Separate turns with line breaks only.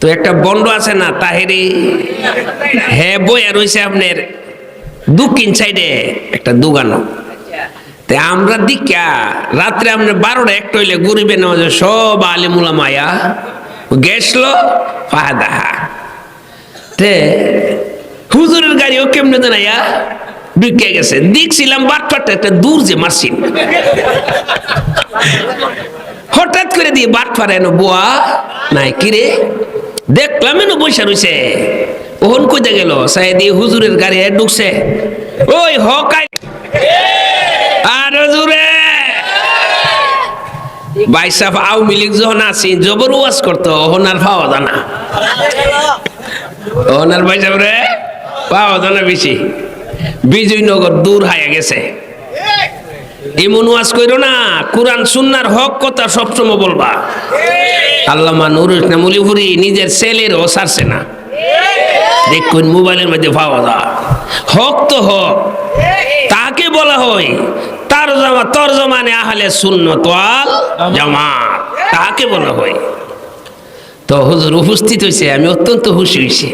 তো একটা বন্ড আছে না, তাহেরি? হ্যাঁ বইয়া রয়েছে আপনার দক্ষিণ সাইডে একটা দোকানও তে আমরা দিকা রাত্রে আপনার বারোটা একটা হইলে গরিবে নামাজ সব আলিমুলা মায়া গেছলো ফাহাদাহা। তে হুজুরের গাড়িও কেমনে জানাইয়া ঢুকে গেছে। দেখছিলাম বাটপাটটা একটা দূর যে মারছিন হঠাৎ করে দিয়ে বাট ফারে এনো বুয়া, নাই কিরে দেখলাম এনো বসে রইছে। ওহন কইতে গেল সাই দিয়ে হুজুরের গাড়ি ঢুকছে। ওই হকাই। আর হুজুরে বাইসাফ আওয়ামী লীগ যখন আছি, জবর ওয়াজ করতো, ওহন আর পাওয়া জানা ওহন আর ভাই বাইসাফ রে, পাওয়া জানা বেশি। বিজয়নগর দূর হায়া গেছে। এমন ওয়াজ কইরো না, কোরআন, সুন্নার হক কথা সবসময় বলবা। আল্লামা ইসলাম মুলিপুরি নিজের ছেলের ও সারছে না। দেখুন মোবাইলের মধ্যে পাওয়া যায়। হক তো হক, তাকে বলা হয় তার জমা তর জমানে আহলে শূন্য তোয়াল জমা তাকে বলা হয়। তো হুজুর উপস্থিত হয়েছে আমি অত্যন্ত খুশি হয়েছি